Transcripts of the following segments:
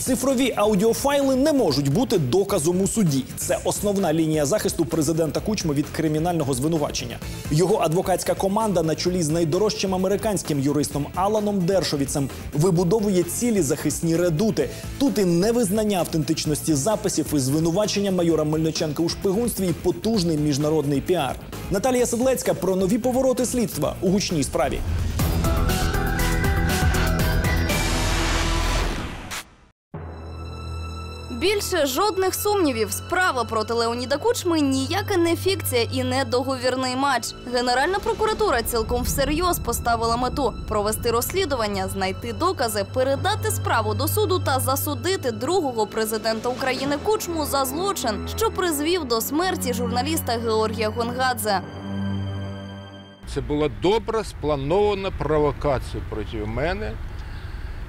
Цифрові аудіофайли не можуть бути доказом у суді. Це основна лінія захисту президента Кучми від кримінального звинувачення. Його адвокатська команда на чолі з найдорожчим американським юристом Аланом Дершовіцем вибудовує цілі захисні редути. Тут і невизнання автентичності записів, і звинувачення майора Мельниченка у шпигунстві, і потужний міжнародний піар. Наталія Седлецька про нові повороти слідства у гучній справі. Більше жодних сумнівів. Справа проти Леоніда Кучми ніяка не фікція і не договірний матч. Генеральна прокуратура цілком всерйоз поставила мету провести розслідування, знайти докази, передати справу до суду та засудити другого президента України Кучму за злочин, що призвів до смерті журналіста Георгія Гонгадзе. Це була добра спланована провокація проти мене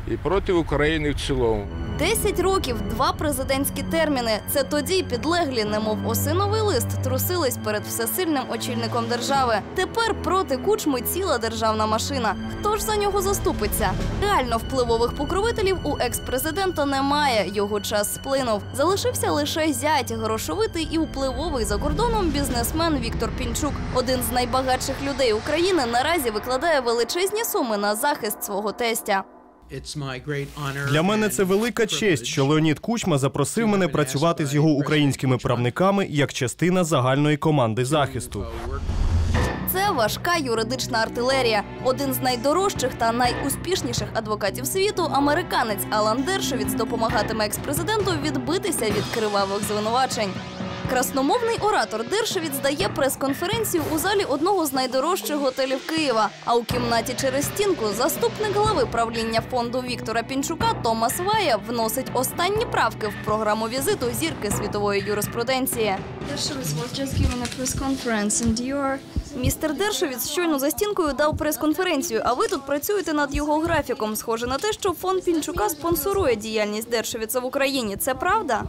і проти України в цілому. Десять років, два президентські терміни. Це тоді підлеглі, немов осиновий лист, трусились перед всесильним очільником держави. Тепер проти кучми ціла державна машина. Хто ж за нього заступиться? Реально впливових покровителів у екс-президента немає. Його час сплинув. Залишився лише зять, грошовитий і впливовий за кордоном бізнесмен Віктор Пінчук. Один з найбагатших людей України наразі викладає величезні суми на захист свого тестя. Для мене це велика честь, що Леонід Кучма запросив мене працювати з його українськими правниками як частина загальної команди захисту. Це важка юридична артилерія. Один з найдорожчих та найуспішніших адвокатів світу, американець Алан Дершовіц, допомагатиме експрезиденту відбитися від кривавих звинувачень. Красномовний оратор Дершовіц дає прес-конференцію у залі одного з найдорожчих готелів Києва. А у кімнаті через стінку заступник глави правління фонду Віктора Пінчука Томас Вая вносить останні правки в програму візиту зірки світової юриспруденції. Містер Дершовіц щойно за стінкою дав прес-конференцію, а ви тут працюєте над його графіком. Схоже на те, що фонд Пінчука спонсорує діяльність Дершовіца в Україні. Це правда?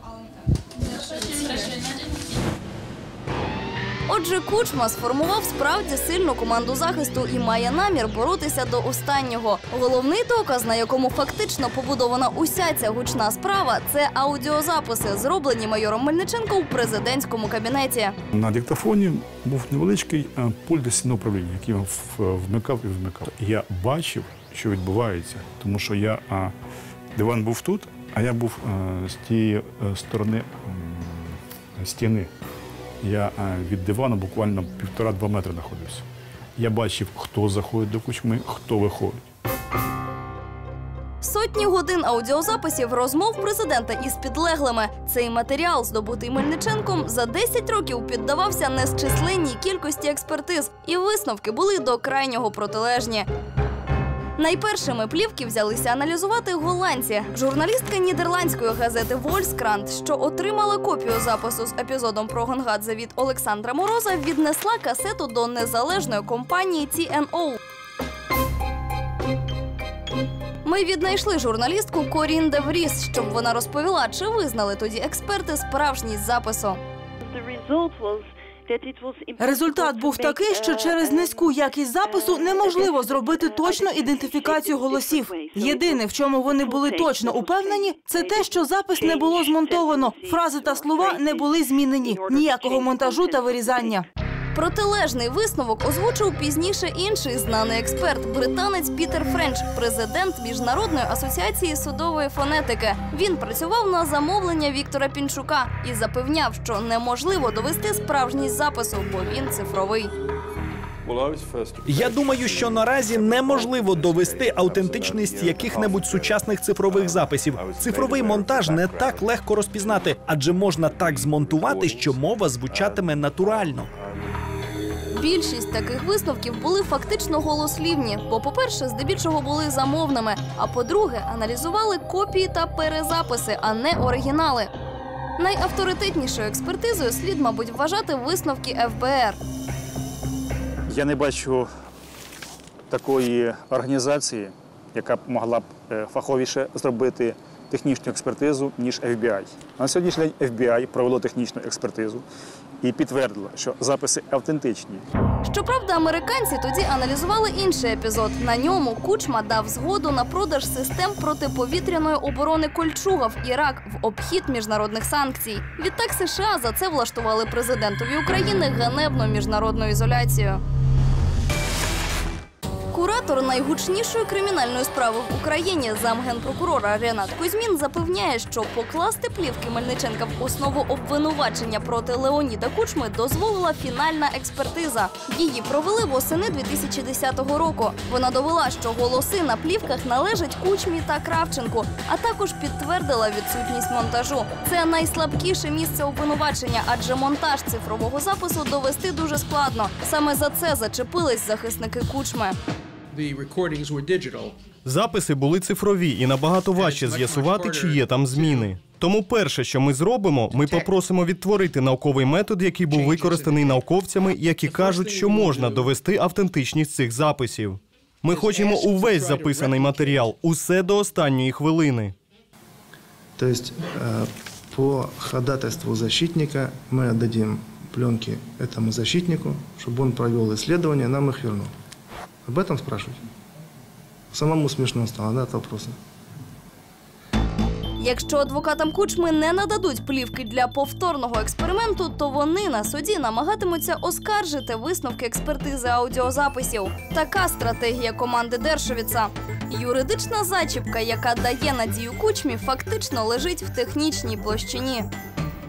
Отже, Кучма сформував справді сильну команду захисту і має намір боротися до останнього. Головний доказ, на якому фактично побудована уся ця гучна справа, це аудіозаписи, зроблені майором Мельниченко у президентському кабінеті. На диктофоні був невеличкий е, пульт дистанційного управління, який вмикав і вмикав. Я бачив, що відбувається, тому що я а, диван був тут, а я був е, з тієї е, сторони м, стіни. Я е, від дивану буквально півтора-два метри знаходився. Я бачив, хто заходить до кучми, хто виходить. Сотні годин аудіозаписів розмов президента із підлеглими. Цей матеріал, здобутий Мельниченком, за 10 років піддавався незчисленній кількості експертиз, і висновки були до крайнього протилежні. Найпершими плівки взялися аналізувати голландці. Журналістка нідерландської газети Вольскранд, що отримала копію запису з епізодом про Гонгадзе від Олександра Мороза, віднесла касету до незалежної компанії TNO. Ми віднайшли журналістку Корін Девріс, щоб вона розповіла, чи визнали тоді експерти справжність запису. Результат був такий, що через низьку якість запису неможливо зробити точну ідентифікацію голосів. Єдине, в чому вони були точно упевнені, це те, що запис не було змонтовано, фрази та слова не були змінені, ніякого монтажу та вирізання. Протилежний висновок озвучив пізніше інший знаний експерт, британець Пітер Френч, президент Міжнародної асоціації судової фонетики. Він працював на замовлення Віктора Пінчука і запевняв, що неможливо довести справжність запису, бо він цифровий. Я думаю, що наразі неможливо довести автентичність яких-небудь сучасних цифрових записів. Цифровий монтаж не так легко розпізнати, адже можна так змонтувати, що мова звучатиме натурально. Більшість таких висновків були фактично голослівні, бо, по-перше, здебільшого були замовними. А по-друге, аналізували копії та перезаписи, а не оригінали. Найавторитетнішою експертизою слід, мабуть, вважати висновки ФБР. Я не бачу такої організації, яка б могла б е, фаховіше зробити технічну експертизу, ніж FBI. На сьогоднішній день FBI провело технічну експертизу і підтвердила, що записи автентичні. Щоправда, американці тоді аналізували інший епізод. На ньому Кучма дав згоду на продаж систем протиповітряної оборони Кольчуга в Ірак в обхід міжнародних санкцій. Відтак США за це влаштували президентові України ганебну міжнародну ізоляцію. Куратор найгучнішої кримінальної справи в Україні замгенпрокурора Ренат Кузьмін запевняє, що покласти плівки Мельниченка в основу обвинувачення проти Леоніда Кучми дозволила фінальна експертиза. Її провели восени 2010 року. Вона довела, що голоси на плівках належать Кучмі та Кравченку, а також підтвердила відсутність монтажу. Це найслабкіше місце обвинувачення, адже монтаж цифрового запису довести дуже складно. Саме за це зачепились захисники Кучми. The recordings were digital. Записи були цифрові і набагато важче з'ясувати, чи є там зміни. Тому перше, що ми зробимо, ми попросимо відтворити науковий метод, який був використаний науковцями, які кажуть, що можна довести автентичність цих записів. Ми хочемо увесь записаний матеріал, усе до останньої хвилини. То есть э, по ходатайству защитника мы отдадим пленки этому защитнику, чтобы он провел исследование, нам их вернул. Об этом спрашивать? Самому смешно стало, да, от вопроса? Якщо адвокатам Кучми не нададуть плівки для повторного експерименту, то вони на суді намагатимуться оскаржити висновки експертизи аудіозаписів. Така стратегія команди Дершовіца. Юридична зачіпка, яка дає надію кучмі, фактично лежить в технічній площині.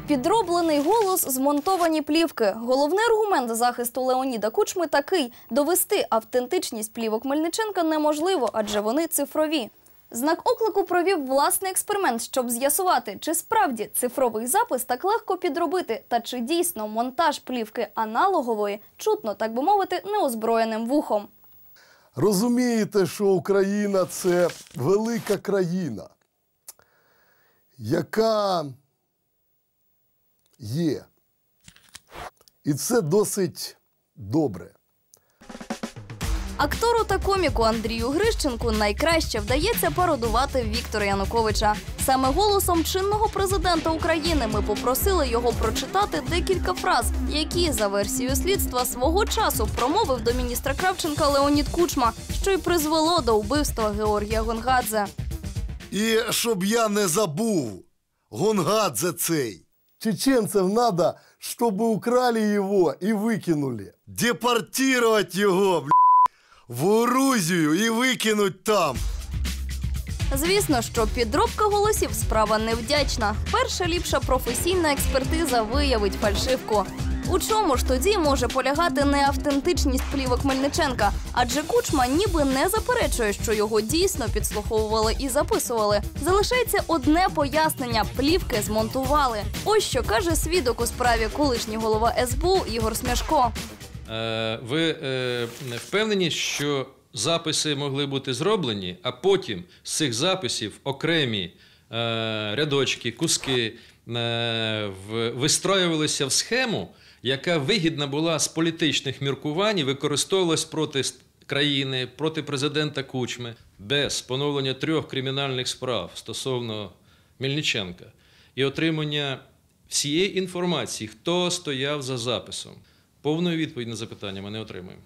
Підроблений голос, змонтовані плівки. Головний аргумент захисту Леоніда Кучми такий: довести автентичність плівок Мельниченка неможливо, адже вони цифрові. Знак оклику провів власний експеримент, щоб з'ясувати, чи справді цифровий запис так легко підробити, та чи дійсно монтаж плівки аналогової чутно, так би мовити, неозброєним вухом. Розумієте, що Україна це велика країна, яка є. І це досить добре. Актору та коміку Андрію Грищенку найкраще вдається пародувати Віктора Януковича. Саме голосом чинного президента України ми попросили його прочитати декілька фраз, які за версією слідства свого часу промовив до міністра Кравченка Леонід Кучма, що й призвело до вбивства Георгія Гонгадзе. І щоб я не забув, Гонгадзе цей. Чеченцев надо, чтобы украли его и выкинули. Депортировать его, бля, в Грузию и выкинуть там. Звісно, що підробка голосів справа невдячна. Перша ліпша професійна експертиза виявить фальшивку. У чому ж тоді може полягати неавтентичність плівок Мельниченка? Адже кучма ніби не заперечує, що його дійсно підслуховували і записували. Залишається одне пояснення: плівки змонтували. Ось що каже свідок у справі колишній голова СБУ Ігор Смяшко. Е, Ви е, впевнені, що записи могли бути зроблені, а потім з цих записів окремі е, рядочки, куски е, вистроювалися в схему, яка вигідна була з політичних міркувань і використовувалась проти країни, проти президента Кучми, без поновлення трьох кримінальних справ стосовно Мельниченка і отримання всієї інформації, хто стояв за записом. Повної відповіді на запитання ми не отримаємо.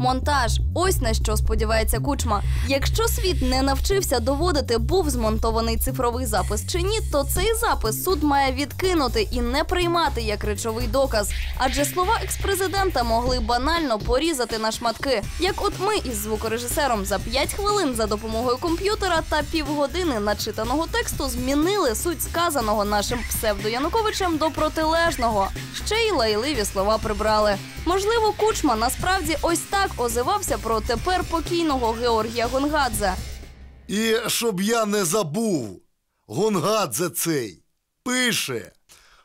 Монтаж ось на що сподівається кучма. Якщо світ не навчився доводити, був змонтований цифровий запис чи ні, то цей запис суд має відкинути і не приймати як речовий доказ. Адже слова експрезидента могли банально порізати на шматки. Як от ми із звукорежисером за 5 хвилин за допомогою комп'ютера та півгодини начитаного тексту змінили суть сказаного нашим псевдо-Януковичем до протилежного. Ще й лайливі слова прибрали. Можливо, кучма насправді ось так озивався про тепер покійного Георгія Гонгадзе. І щоб я не забув, Гонгадзе цей пише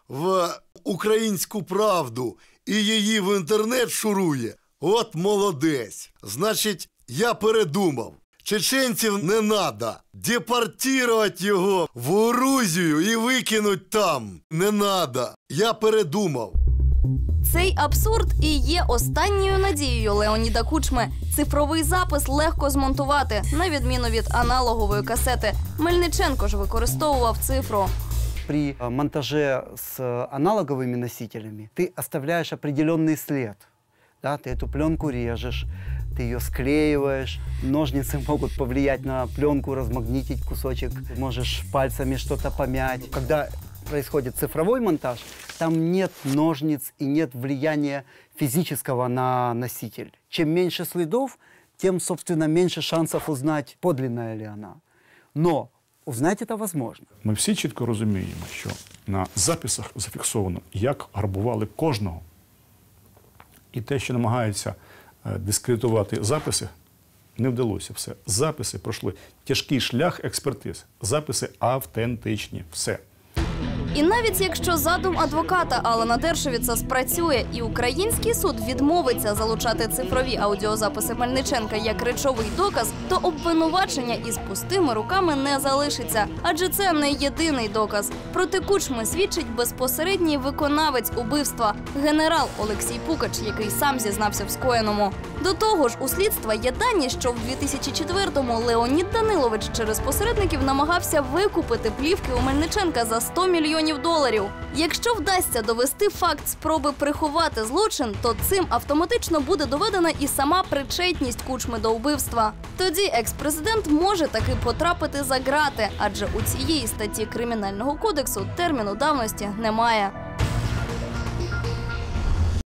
в українську правду і її в інтернет шурує. От молодець. Значить, я передумав. Чеченців не надо. Депортувати його в Грузію і викинуть там. Не надо. Я передумав. Цей абсурд і є останньою надією Леоніда Кучми. Цифровий запис легко змонтувати, на відміну від аналогової касети. Мельниченко ж використовував цифру. при э, монтаже с э, аналоговыми носителями ты оставляешь определенный след. Да, ты эту пленку режешь, ты ее склеиваешь, ножницы могут повлиять на пленку, размагнитить кусочек, ты можешь пальцами что-то помять. Когда происходит цифровой монтаж, там нет ножниц и нет влияния физического на носитель. Чем меньше следов, тем, собственно, меньше шансов узнать, подлинная ли она. Но узнать это возможно. Ми всі чітко розуміємо, що на записах зафіксовано, як грабували кожного. І те, що намагаються е, дискредитувати записи, не вдалося все. Записи пройшли тяжкий шлях експертиз. Записи автентичні. Все. І навіть якщо задум адвоката Алана Дершовіца спрацює, і український суд відмовиться залучати цифрові аудіозаписи Мельниченка як речовий доказ, то обвинувачення із пустими руками не залишиться, адже це не єдиний доказ. Проти кучми свідчить безпосередній виконавець убивства генерал Олексій Пукач, який сам зізнався в скоєному. До того ж, у слідства є дані, що в 2004-му Леонід Данилович через посередників намагався викупити плівки у Мельниченка за 100 мільйонів доларів. Якщо вдасться довести факт спроби приховати злочин, то цим автоматично буде доведена і сама причетність кучми до вбивства. Тоді екс-президент може таки потрапити за ґрати, адже у цієї статті кримінального кодексу терміну давності немає.